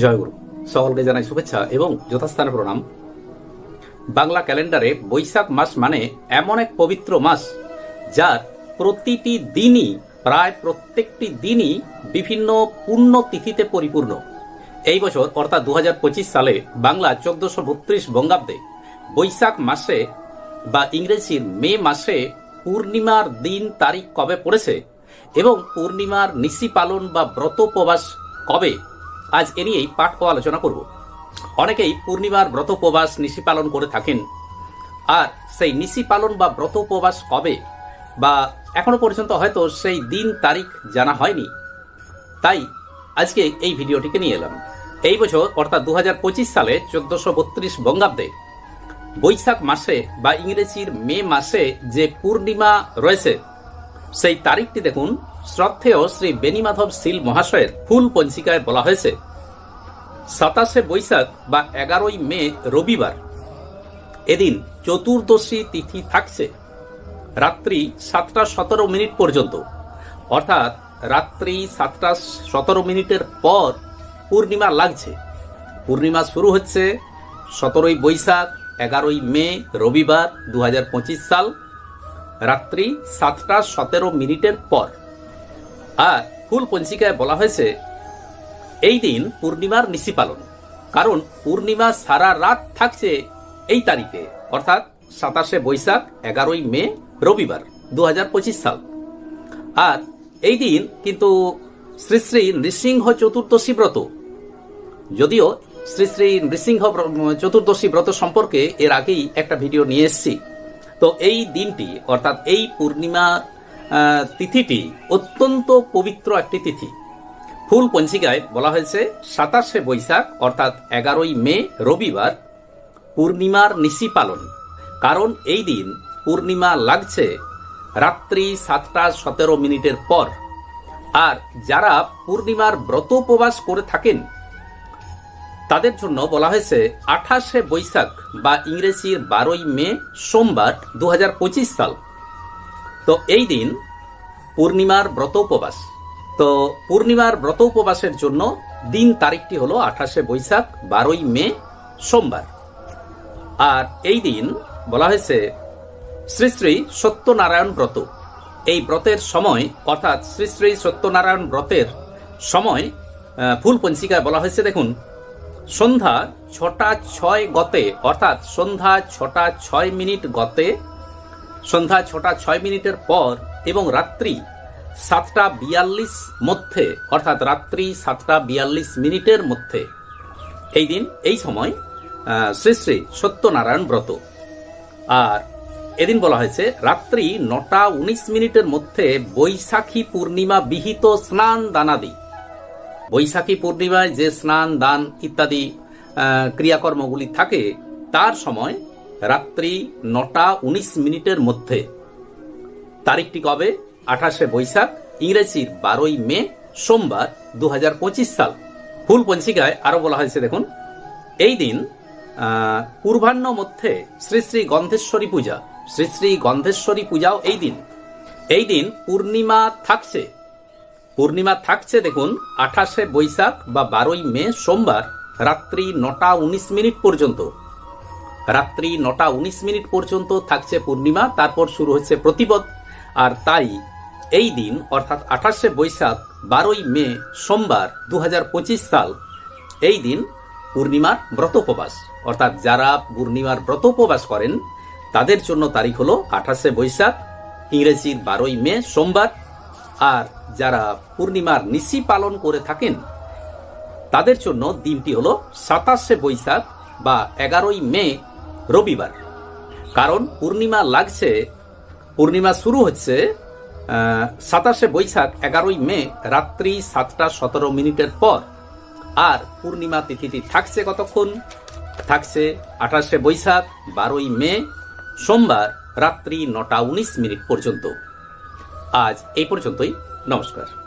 জয়গুরু। সকলকে জানাই শুভেচ্ছা এবং যথাস্থানে প্রণাম। বাংলা ক্যালেন্ডারে বৈশাখ মাস মানে এমন এক পবিত্র মাস, যার প্রতিটি দিনই, প্রায় প্রত্যেকটি দিনই বিভিন্ন পূর্ণ তিথিতে পরিপূর্ণ। এই বছর, অর্থাৎ দু হাজার পঁচিশ সালে বাংলা চোদ্দশো বত্রিশ বঙ্গাব্দে বৈশাখ মাসে বা ইংরেজির মে মাসে পূর্ণিমার দিন তারিখ কবে পড়েছে এবং পূর্ণিমার নিশি পালন বা ব্রত উপবাস কবে আজ এ নিয়েই পাঠ ও আলোচনা করব। অনেকেই পূর্ণিমার ব্রত উপবাস নিশি পালন করে থাকেন। আর সেই নিশি পালন বা ব্রত উপবাস কবে বা এখনও পর্যন্ত হয়তো সেই দিন তারিখ জানা হয়নি। তাই আজকে এই ভিডিওটিকে নিয়ে এলাম। এই বছর অর্থাৎ দু হাজার পঁচিশ সালে চোদ্দশো বত্রিশ বঙ্গাব্দে বৈশাখ মাসে বা ইংরেজির মে মাসে যে পূর্ণিমা রয়েছে, সেই তারিখটি দেখুন শ্রদ্ধেয় শ্রী বেনিমাধব শীল মহাশয়ের ফুল পঞ্জিকায় বলা হয়েছে, সাতাশে বৈশাখ বা এগারোই মে রবিবার। এদিন চতুর্দশী তিথি থাকছে, রাত্রি সাতটা সতেরো মিনিট পর্যন্ত। অর্থাৎ রাত্রি সাতটা সতেরো মিনিটের পর পূর্ণিমা লাগছে। পূর্ণিমা শুরু হচ্ছে সতেরোই বৈশাখ, এগারোই মে রবিবার দু হাজার পঁচিশ সাল, রাত্রি সাতটা সতেরো মিনিটের পর। আর ফুল পঞ্জিকায় বলা হয়েছে, এই দিন পূর্ণিমার নিশি পালন। কারণ পূর্ণিমা সারা রাত থাকছে এই তারিখে, অর্থাৎ সাতাশে বৈশাখ, এগারোই মে, রবিবার দু হাজার পঁচিশ সাল। আর এই দিন কিন্তু শ্রী শ্রী নৃসিংহ চতুর্দশী ব্রত। যদিও শ্রী শ্রী নৃসিংহ চতুর্দশী ব্রত সম্পর্কে এর আগেই একটা ভিডিও নিয়ে এসছি। তো এই দিনটি, অর্থাৎ এই পূর্ণিমা তিথিটি অত্যন্ত পবিত্র একটি তিথি। ফুল পঞ্জিকায় বলা হয়েছে, সাতাশে বৈশাখ, অর্থাৎ এগারোই মে, রবিবার, পূর্ণিমার নিশি পালন। কারণ এই দিন পূর্ণিমা লাগছে রাত্রি সাতটা সতেরো মিনিটের পর। আর যারা পূর্ণিমার ব্রত উপবাস করে থাকেন, তাদের জন্য বলা হয়েছে, আঠাশে বৈশাখ বা ইংরেজির বারোই মে সোমবার দু হাজার পঁচিশ সাল। তো এই দিন পূর্ণিমার ব্রত উপবাস। তো পূর্ণিমার ব্রত উপবাসের জন্য দিন তারিখটি হলো আঠাশে বৈশাখ, বারোই মে, সোমবার। আর এই দিন বলা হয়েছে, শ্রী শ্রী সত্যনারায়ণ ব্রত। এই ব্রতের সময়, অর্থাৎ শ্রী শ্রী সত্যনারায়ণ ব্রতের সময় ফুল পঞ্জিকায় বলা হয়েছে, দেখুন, সন্ধ্যা ছটা ছয় গতে, অর্থাৎ সন্ধ্যা ছটা ছয় মিনিট গতে সন্ধ্যা ছটা ছয় মিনিটের পর এবং রাত্রি সাতটা বিয়াল্লিশ মধ্যে, অর্থাৎ রাত্রি সাতটা বিয়াল্লিশ মিনিটের মধ্যে। এই দিন, এই সময় শ্রী শ্রী সত্যনারায়ণ ব্রত। আর এদিন বলা হয়েছে, রাত্রি নটা উনিশ মিনিটের মধ্যে বৈশাখী পূর্ণিমা বিহিত স্নান দানাদি। বৈশাখী পূর্ণিমায় যে স্নান, দান ইত্যাদি ক্রিয়াকর্মগুলি থাকে, তার সময় রাত্রি নটা উনিশ মিনিটের মধ্যে। তারিখটি কবে? আঠাশে বৈশাখ, ইংরেজির বারোই মে, সোমবার দু পঁচিশ সাল। ফুল পঞ্চিকায় আরও বলা হয়েছে, দেখুন। এই দিন পূর্বাহ্ন মধ্যে শ্রী শ্রী গন্ধেশ্বরী পূজা। শ্রী শ্রী গন্ধেশ্বরী পূজাও এই দিন। এই দিন পূর্ণিমা থাকছে। পূর্ণিমা থাকছে, দেখুন, আঠাশে বৈশাখ বা বারোই মে, সোমবার, রাত্রি নটা উনিশ মিনিট পর্যন্ত। রাত্রি নটা উনিশ মিনিট পর্যন্ত থাকছে পূর্ণিমা, তারপর শুরু হচ্ছে প্রতিপদ। আর তাই এই দিন, অর্থাৎ আঠাশে বৈশাখ, বারোই মে, সোমবার দু হাজার পঁচিশ সাল, এই দিন পূর্ণিমার ব্রত উপবাস। অর্থাৎ যারা পূর্ণিমার ব্রত উপবাস করেন, তাদের জন্য তারিখ হলো আঠাশে বৈশাখ, ইংরেজির বারোই মে, সোমবার। আর যারা পূর্ণিমার নিশি পালন করে থাকেন, তাদের জন্য দিনটি হলো সাতাশে বৈশাখ বা এগারোই মে রবিবার। কারণ পূর্ণিমা লাগছে, পূর্ণিমা শুরু হচ্ছে সাতাশে বৈশাখ, এগারোই মে, রাত্রি সাতটা সতেরো মিনিটের পর। আর পূর্ণিমা তিথিটি থাকছে কতক্ষণ? থাকছে আঠাশে বৈশাখ, বারোই মে, সোমবার রাত্রি নটা উনিশ মিনিট পর্যন্ত। আজ এই পর্যন্তই, নমস্কার।